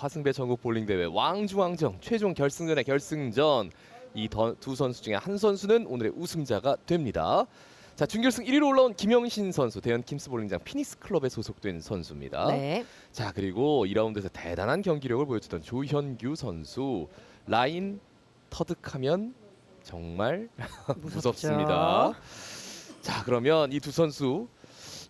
화승배 전국 볼링 대회 왕중왕정 최종 결승전의 결승전 이 두 선수 중에 한 선수는 오늘의 우승자가 됩니다. 자 준결승 1위로 올라온 김영신 선수 대현 킴스 볼링장 피닉스 클럽에 소속된 선수입니다. 네. 자 그리고 2라운드에서 대단한 경기력을 보여주던 조현규 선수 라인 터득하면 정말 무섭습니다. 자 그러면 이 두 선수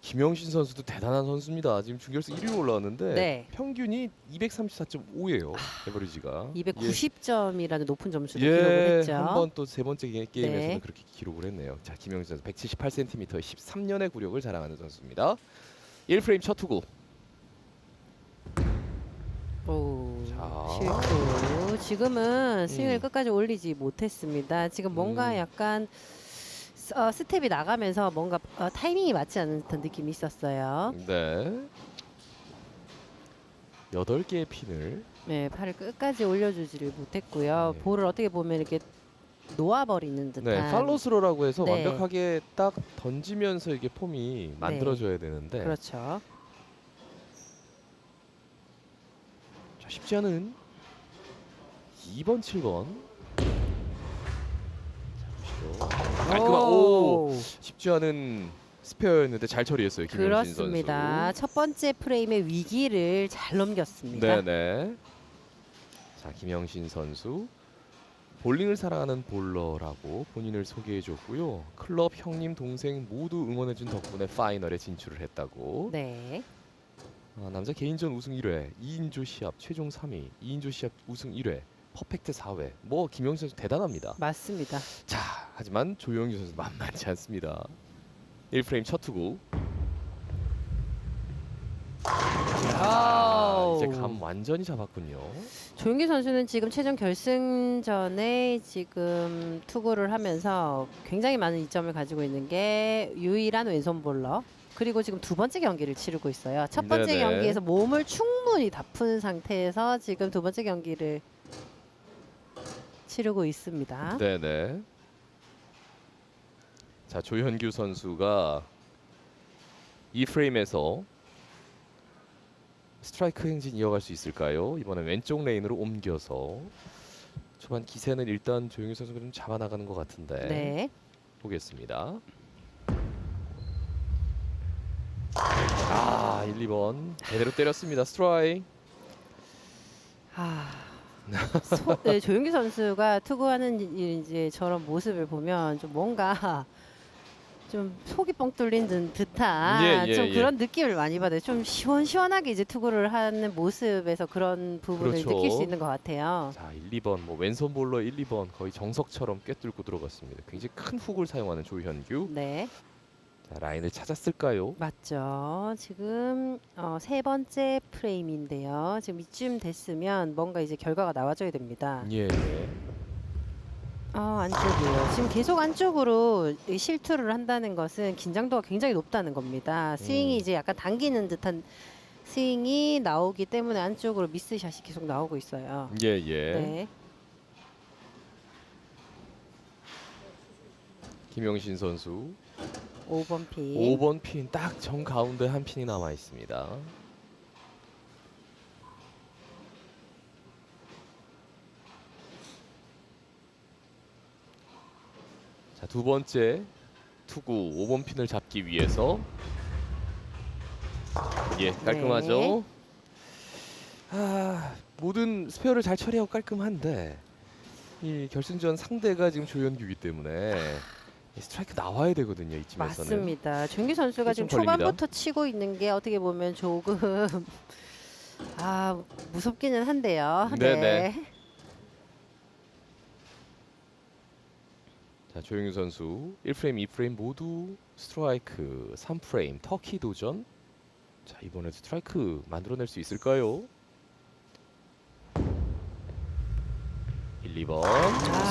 김영신 선수도 대단한 선수입니다. 지금 준결승 1위로 올라왔는데 네. 평균이 234.5예요. 에버리지가 290점이라는 높은 점수를 예, 기록을 했죠. 한 번 또 세 번째 게- 게임에서는 네. 그렇게 기록을 했네요. 자 김영신 선수 178cm의 13년의 구력을 자랑하는 선수입니다. 1프레임 첫 투구. 오, 자. 실수. 지금은 스윙을 음. 끝까지 올리지 못했습니다. 지금 뭔가 음. 약간 스- 어, 스텝이 나가면서 뭔가 어, 타이밍이 맞지 않은 듯한 느낌이 있었어요. 네. 여덟 개의 핀을 네, 팔을 끝까지 올려주지를 못했고요. 네. 볼을 어떻게 보면 이렇게 놓아버리는 듯한. 네, 팔로스로라고 해서 네. 완벽하게 딱 던지면서 이게 폼이 만들어져야 되는데 그렇죠. 자, 쉽지 않은 2번, 7번. 자, 보시죠. 깔끔한 오! 쉽지 않은 스페어였는데 잘 처리했어요. 그렇습니다. 선수. 첫 번째 프레임의 위기를 잘 넘겼습니다. 네네. 자 김영신 선수 볼링을 사랑하는 볼러라고 본인을 소개해줬고요. 클럽 형님 동생 모두 응원해준 덕분에 파이널에 진출을 했다고. 네. 아, 남자 개인전 우승 1회, 2인조 시합 최종 3위, 2인조 시합 우승 1회, 퍼펙트 4회. 뭐 김영신 선수 대단합니다. 맞습니다. 자 하지만 조영규 선수 만만치 않습니다. 1프레임 첫 투구. 아, 이제 감 완전히 잡았군요. 조윤기 선수는 지금 최종 결승전에 지금 투구를 하면서 굉장히 많은 이점을 가지고 있는 게 유일한 왼손 볼러. 그리고 지금 두 번째 경기를 치르고 있어요. 첫 번째 네네. 경기에서 몸을 충분히 다 푼 상태에서 지금 두 번째 경기를 치르고 있습니다. 네네. 자 조현규 선수가 이 프레임에서 스트라이크 행진 이어갈 수 있을까요? 이번엔 왼쪽 레인으로 옮겨서 초반 기세는 일단 조현규 선수가 좀 잡아 나가는 것 같은데 네. 보겠습니다. 아 1, 2번 제대로 때렸습니다. 스트라이크. 아, 소, 네, 조윤기 선수가 투구하는 이- 이제 저런 모습을 보면 좀 뭔가 좀 속이 뻥 뚫린 듯- 듯한 예, 예, 좀 예. 그런 느낌을 많이 받아요. 좀 시원시원하게 이제 투구를 하는 모습에서 그런 부분을 그렇죠. 느낄 수 있는 것 같아요. 자 1, 2번 뭐 왼손 볼러 1, 2번 거의 정석처럼 꿰뚫고 들어갔습니다. 굉장히 큰 훅을 사용하는 조현규. 네, 자, 라인을 찾았을까요? 맞죠. 지금 어, 세 번째 프레임인데요. 지금 이쯤 됐으면 뭔가 이제 결과가 나와줘야 됩니다. 예. 예. 아 안쪽이에요. 지금 계속 안쪽으로 이 실투를 한다는 것은 긴장도가 굉장히 높다는 겁니다. 스윙이 음. 이제 약간 당기는 듯한 스윙이 나오기 때문에 안쪽으로 미스샷이 계속 나오고 있어요. 예, 예. 네. 김영신 선수 5번 핀. 5번 핀 딱 정 가운데 한 핀이 남아 있습니다. 자, 두 번째 투구 5번 핀을 잡기 위해서 예, 깔끔하죠. 아, 모든 스페어를 잘 처리하고 깔끔한데 이 결승전 상대가 지금 조현규이기 때문에 이 스트라이크 나와야 되거든요, 이쯤에서는. 맞습니다. 준기 선수가 좀 지금 걸립니다. 초반부터 치고 있는 게 어떻게 보면 조금 아 무섭기는 한데요. 네네. 네. 자 조영규 선수 1프레임, 2프레임 모두 스트라이크 3프레임 터키 도전 자 이번에 스트라이크 만들어낼 수 있을까요? 1, 2번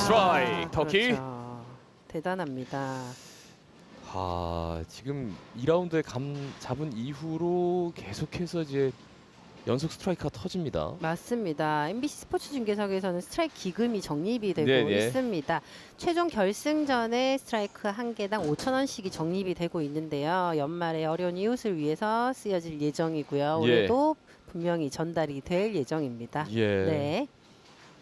스트라이크 터키 그렇죠. 대단합니다. 아 지금 2라운드에 감 잡은 이후로 계속해서 이제 연속 스트라이크가 터집니다 맞습니다. MBC 스포츠 중계석에서는 스트라이크 기금이 적립이 되고 네, 네. 있습니다. 최종 결승전에 스트라이크 한 개당 5천 원씩이 적립이 되고 있는데요. 연말에 어려운 이웃을 위해서 쓰여질 예정이고요. 예. 올해도 분명히 전달이 될 예정입니다. 예. 네,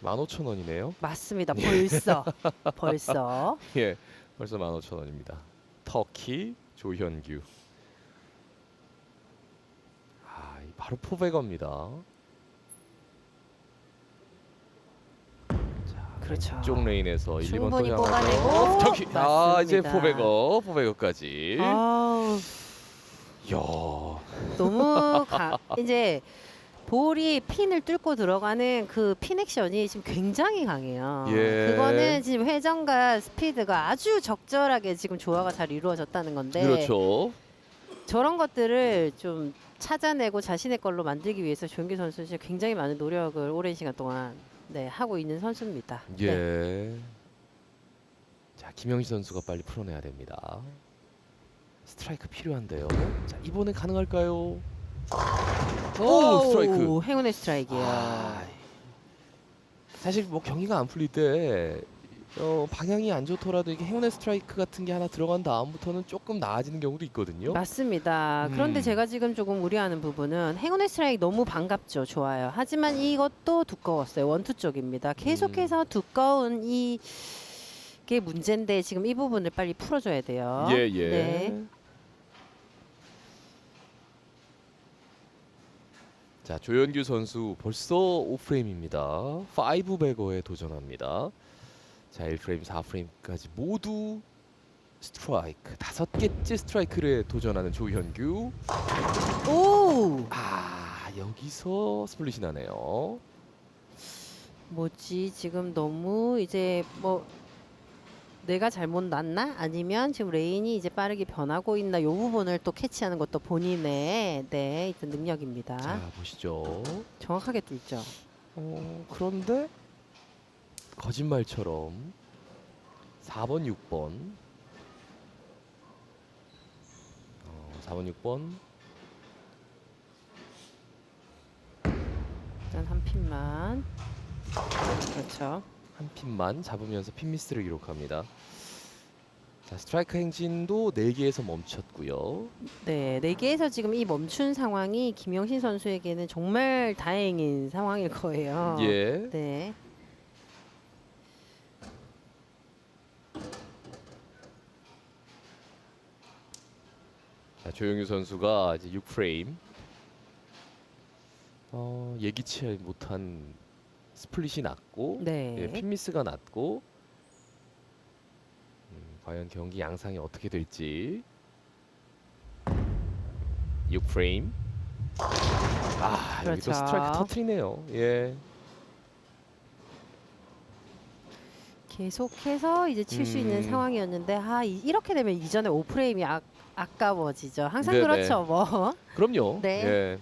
15,000원이네요. 맞습니다. 벌써 벌써 예. 벌써 15,000원입니다. 터키 조현규. 아, 이 바로 포백어입니다. 자, 그렇죠. 쪽 레인에서 1, 2번 또 충분히 향하고 뽑아내고 저기 아, 이제 맞습니다. 포백어, 포백어까지. 아우, 야. 너무 가, 이제 볼이 핀을 뚫고 들어가는 그핀 액션이 지금 굉장히 강해요. 예. 그거는 지금 회전과 스피드가 아주 적절하게 지금 조화가 잘 이루어졌다는 건데 그렇죠. 저런 것들을 좀 찾아내고 자신의 걸로 만들기 위해서 조현기 선수 진짜 굉장히 많은 노력을 오랜 시간 동안 네, 하고 있는 선수입니다. 네. 예. 자, 김영시 선수가 빨리 풀어내야 됩니다. 스트라이크 필요한데요. 자, 이번에 가능할까요? 오, 스트라이크. 행운의 스트라이크예요. 아, 사실 뭐 경기가 안 풀릴 때 어, 방향이 안 좋더라도 이게 행운의 스트라이크 같은 게 하나 들어간 다음부터는 조금 나아지는 경우도 있거든요. 맞습니다. 그런데 음. 제가 지금 조금 우려하는 부분은 행운의 스트라이크 너무 반갑죠. 좋아요. 하지만 이것도 두꺼웠어요. 원투 쪽입니다. 계속해서 음. 두꺼운 이 게 문제인데 지금 이 부분을 빨리 풀어줘야 돼요. 예, 예. 네. 자, 조현규 선수 벌써 5프레임입니다. 5베거에 도전합니다. 자, 1프레임, 4프레임까지 모두 스트라이크. 다섯 개째 스트라이크를 도전하는 조현규. 오, 아, 여기서 스플릿이 나네요. 뭐지 지금 너무 이제 뭐 내가 잘못 났나 아니면 지금 레인이 이제 빠르게 변하고 있나 요 부분을 또 캐치하는 것도 본인의 네 일단 능력입니다. 자, 보시죠. 정확하게 뚫죠. 어, 그런데 거짓말처럼 4번, 6번. 어, 4번, 6번. 일단 한 핀만 그렇죠. 한 핀만 잡으면서 핀 미스를 기록합니다. 자, 스트라이크 행진도 4개에서 멈췄고요. 네, 네 개에서 지금 이 멈춘 상황이 김영신 선수에게는 정말 다행인 상황일 거예요. 예. 네. 자, 조영유 선수가 이제 6프레임. 어, 예기치 못한 스플릿이 났고 네. 예, 핀 미스가 났고 음, 과연 경기 양상이 어떻게 될지 6프레임 아 여기 또 그렇죠. 스트라이크 터트리네요 예 계속해서 이제 칠 수 있는 음. 상황이었는데 아 이, 이렇게 되면 이전에 오프레임이 아, 아까워지죠. 항상 네네. 그렇죠. 뭐. 그럼요 네. 예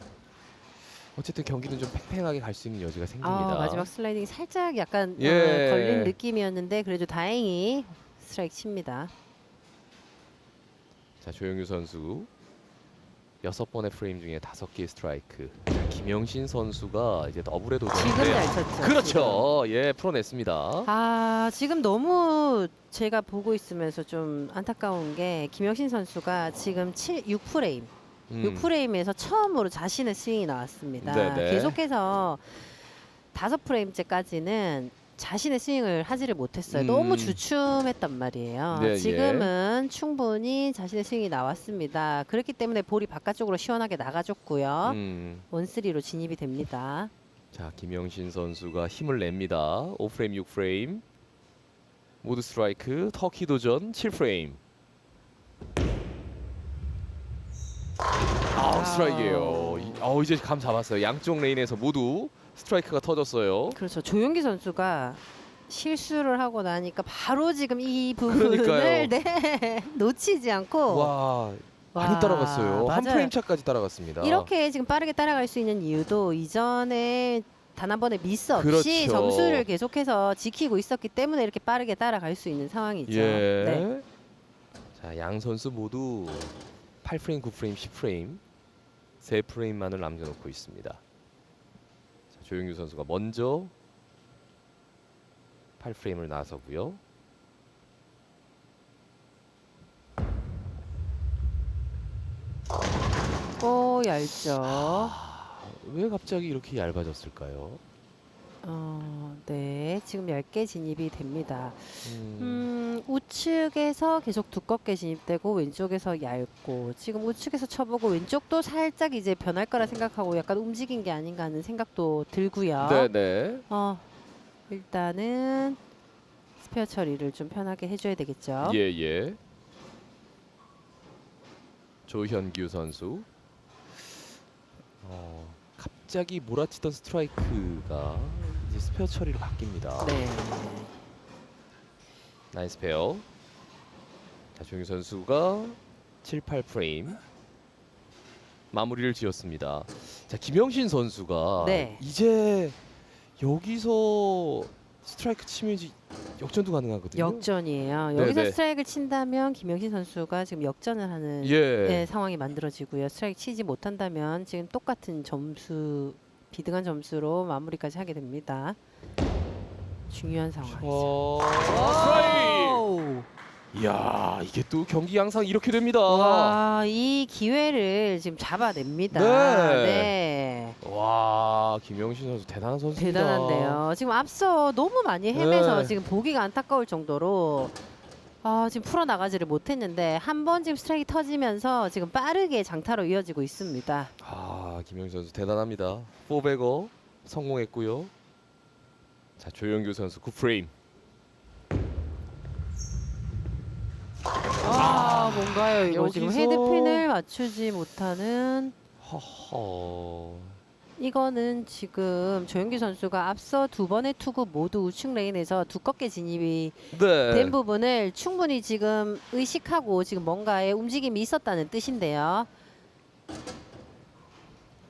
어쨌든 경기는 좀 팽팽하게 갈 수 있는 여지가 생깁니다 아, 마지막 슬라이딩이 살짝 약간 예. 어, 걸린 느낌이었는데 그래도 다행히 스트라이크 칩니다. 자 조영유 선수 여섯 번의 프레임 중에 다섯 개의 스트라이크 자, 김영신 선수가 이제 더블에 지금 도전인데요 잘 쳤죠. 그렇죠 예 풀어냈습니다 아 지금 너무 제가 보고 있으면서 좀 안타까운 게 김영신 선수가 지금 7, 6프레임, 음. 6프레임에서 처음으로 자신의 스윙이 나왔습니다. 네네. 계속해서 다섯 프레임째까지는 자신의 스윙을 하지를 못했어요. 음. 너무 주춤했단 말이에요. 네, 예. 지금은 충분히 자신의 스윙이 나왔습니다. 그렇기 때문에 볼이 바깥쪽으로 시원하게 나가줬고요. 음. 원쓰리로 진입이 됩니다. 자 김영신 선수가 힘을 냅니다 5프레임 6프레임 모두 스트라이크 터키 도전 7프레임 아 스트라이크예요 이- 어, 이제 감 잡았어요 양쪽 레인에서 모두 스트라이크가 터졌어요 그렇죠. 조용기 선수가 실수를 하고 나니까 바로 지금 이 부분을 그러니까요. 네, 놓치지 않고 와 많이 와, 따라갔어요 한 맞아요. 프레임 차까지 따라갔습니다 이렇게 지금 빠르게 따라갈 수 있는 이유도 이전에 단 한 번의 미스 없이 그렇죠. 점수를 계속해서 지키고 있었기 때문에 이렇게 빠르게 따라갈 수 있는 상황이죠. 네. 예. 자양 선수 모두 8프레임 9프레임 10프레임 세 프레임만을 남겨놓고 있습니다 자, 조용규 선수가 먼저 8프레임을 나서고요 오 얇죠. 아, 왜 갑자기 이렇게 얇아졌을까요? 어, 네, 지금 얇게 진입이 됩니다. 음, 음, 우측에서 계속 두껍게 진입되고 왼쪽에서 얇고 지금 우측에서 쳐보고 왼쪽도 살짝 이제 변할 거라 생각하고 약간 움직인 게 아닌가 하는 생각도 들고요. 네네. 어, 일단은 스페어 처리를 좀 편하게 해줘야 되겠죠. 예예. 조현규 선수. 어, 갑자기 몰아치던 스트라이크가 이제 스페어 처리로 바뀝니다. 네. 나이스 페어. 자, 조현규 선수가 7, 8프레임 마무리를 지었습니다. 자, 김영신 선수가 네. 이제 여기서 스트라이크 치면 이제 역전도 가능하거든요. 역전이에요. 네, 여기서 네. 스트라이크를 친다면 김영신 선수가 지금 역전을 하는 예. 네, 상황이 만들어지고요. 스트라이크 치지 못한다면 지금 똑같은 점수 비등한 점수로 마무리까지 하게 됩니다. 중요한 상황이죠. 어, 스트라이크! 와우. 이야, 이게 또 경기 항상 이렇게 됩니다. 와, 이 기회를 지금 잡아냅니다. 네. 네. 와, 김영신 선수 대단한 선수입니다. 대단한데요. 지금 앞서 너무 많이 헤매서 네. 지금 보기가 안타까울 정도로 아, 지금 풀어 나가지를 못했는데 한 번 지금 스트라이크 터지면서 지금 빠르게 장타로 이어지고 있습니다. 아, 김영신 선수 대단합니다. 4백어 성공했고요. 자, 조영규 선수 9프레임. 아, 뭔가요? 이거 지금 여기서- 헤드핀을 맞추지 못하는 허허. 이거는 지금 조영규 선수가 앞서 두 번의 투구 모두 우측 레인에서 두껍게 진입이 네. 된 부분을 충분히 지금 의식하고 지금 뭔가의 움직임이 있었다는 뜻인데요.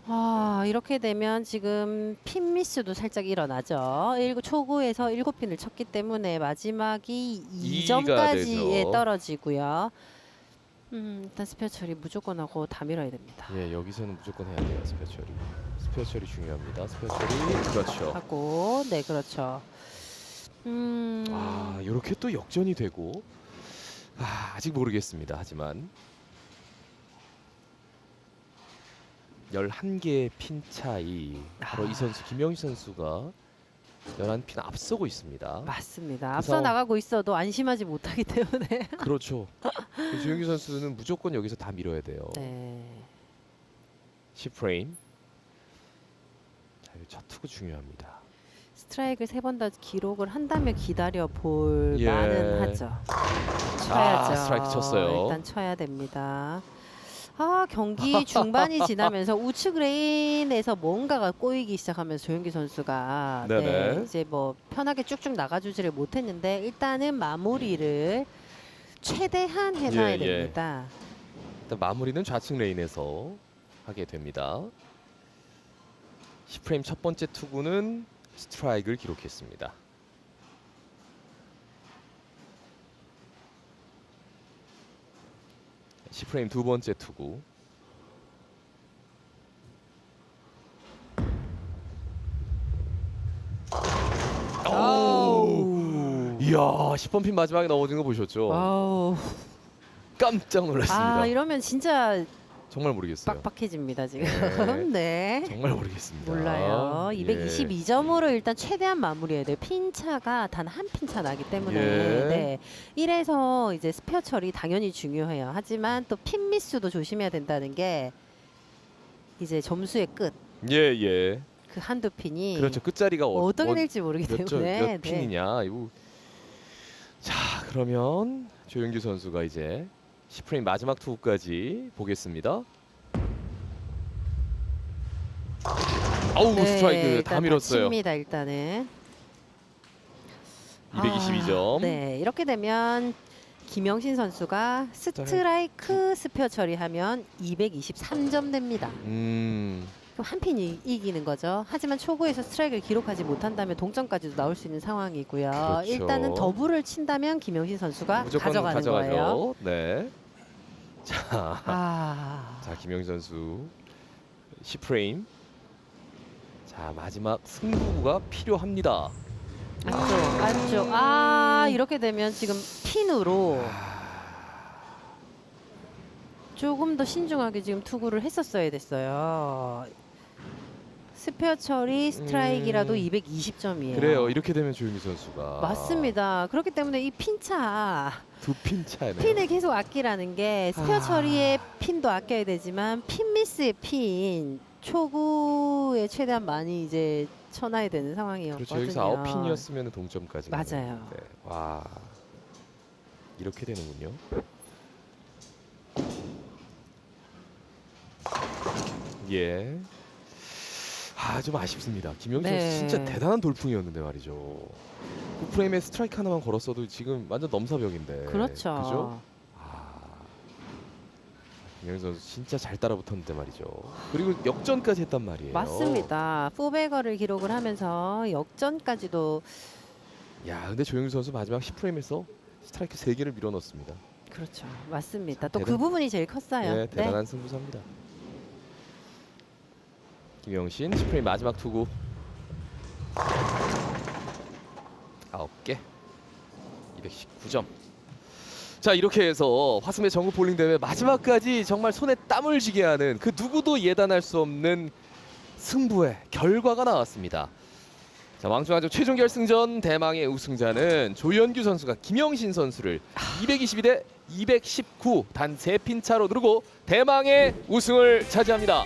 아 이렇게 되면 지금 핀 미스도 살짝 일어나죠. 일곱 초구에서 일곱 핀을 쳤기 때문에 마지막이 이가 2점까지 예, 되죠. 떨어지고요. 음, 일단 스페어 처리 무조건 하고 다 밀어야 됩니다. 예, 여기서는 무조건 해야 돼요. 스페어 처리. 스페어 처리 중요합니다. 스페어 처리. 그렇죠. 하고 네 그렇죠. 음, 아, 이렇게 또 역전이 되고 아, 아직 모르겠습니다. 하지만 11개의 핀 차이 바로 아. 이 선수 김영희 선수가 11핀 앞서고 있습니다. 맞습니다. 그래서- 앞서 나가고 있어도 안심하지 못하기 때문에. 그렇죠. 조영규 선수는 무조건 여기서 다 밀어야 돼요. 네. 10프레임. 자, 이첫 투구 중요합니다. 스트라이크를 세 번 다 기록을 한다면 기다려 볼 예. 만은 하죠. 쳐야죠. 아, 스트라이크 쳤어요. 일단 쳐야 됩니다. 아 경기 중반이 지나면서 우측 레인에서 뭔가가 꼬이기 시작하면서 조영기 선수가 네, 네네. 이제 뭐 편하게 쭉쭉 나가주지를 못했는데 일단은 마무리를 최대한 해놔야 예, 예. 됩니다. 일단 마무리는 좌측 레인에서 하게 됩니다. 10프레임 첫 번째 투구는 스트라이크를 기록했습니다. 시 프레임 두 번째 투구. 오! 이야, 10번 핀 마지막에 넘어진 거 보셨죠? 아우, 깜짝 놀랐습니다. 아 이러면 진짜 정말 모르겠어요. 빡빡해집니다 지금. 네. 네. 정말 모르겠습니다. 몰라요. 예. 222점으로 일단 최대한 마무리해야 돼요. 핀차가 단 한 핀 차 나기 때문에 예. 네. 이래서 이제 스페어 처리 당연히 중요해요. 하지만 또 핀 미스도 조심해야 된다는 게 이제 점수의 끝. 예, 예. 그 한두 핀이 그렇죠. 끝자리가 어, 어떻게 어, 될지 모르기 몇, 점, 때문에 몇 네. 핀이냐. 이거. 자, 그러면 조영규 선수가 이제 10프레임 마지막 투구까지 보겠습니다. 아우 네, 스트라이크 일단 다다 밀었어요. 칩니다 일단은. 222점. 아, 네, 이렇게 되면 김영신 선수가 스트라이크 스페어 처리하면 223점 됩니다. 음, 한 핀이 이기는 거죠. 하지만 초구에서 스트라이크를 기록하지 못한다면 동점까지도 나올 수 있는 상황이고요. 그렇죠. 일단은 더블을 친다면 김영신 선수가 무조건 가져가는 가져가죠. 거예요. 네. 자, 아, 자 김영희 선수 10프레임. 자 마지막 승부가 필요합니다. 안쪽, 안쪽. 아, 이렇게 되면 지금 핀으로 조금 더 신중하게 지금 투구를 했었어야 됐어요. 스페어 처리 스트라이크라도 음. 220점이에요. 그래요. 이렇게 되면 조윤기 선수가 맞습니다. 그렇기 때문에 이 핀차 두핀 차네요. 핀을 계속 아끼라는 게 스페어 아. 처리의 핀도 아껴야 되지만 핀 미스의 핀 초구에 최대한 많이 이제 쳐놔야 되는 상황이었거든요. 그렇죠. 여기서 아홉 핀이었으면 동점까지. 맞아요. 건데. 와 이렇게 되는군요. 예. 아 좀 아쉽습니다. 김영철 네. 선수 진짜 대단한 돌풍이었는데 말이죠. 그 프레임에 스트라이크 하나만 걸었어도 지금 완전 넘사벽인데. 그렇죠. 그죠? 아, 김영철 선수 진짜 잘 따라붙었는데 말이죠. 그리고 역전까지 했단 말이에요. 맞습니다. 포베거를 기록을 하면서 역전까지도 야, 근데 조영규 선수 마지막 10프레임에서 스트라이크 3개를 밀어넣습니다. 그렇죠. 맞습니다. 또 그 대단- 부분이 제일 컸어요. 네, 대단한 승부사입니다. 김영신 10프레임 마지막 투구 9개 219점 자 이렇게 해서 화승의 전국 볼링 대회 마지막까지 정말 손에 땀을 쥐게 하는 그 누구도 예단할 수 없는 승부의 결과가 나왔습니다. 자 왕중왕전 최종 결승전 대망의 우승자는 조현규 선수가 김영신 선수를 222대 219단 3핀 차로 누르고 대망의 우승을 차지합니다.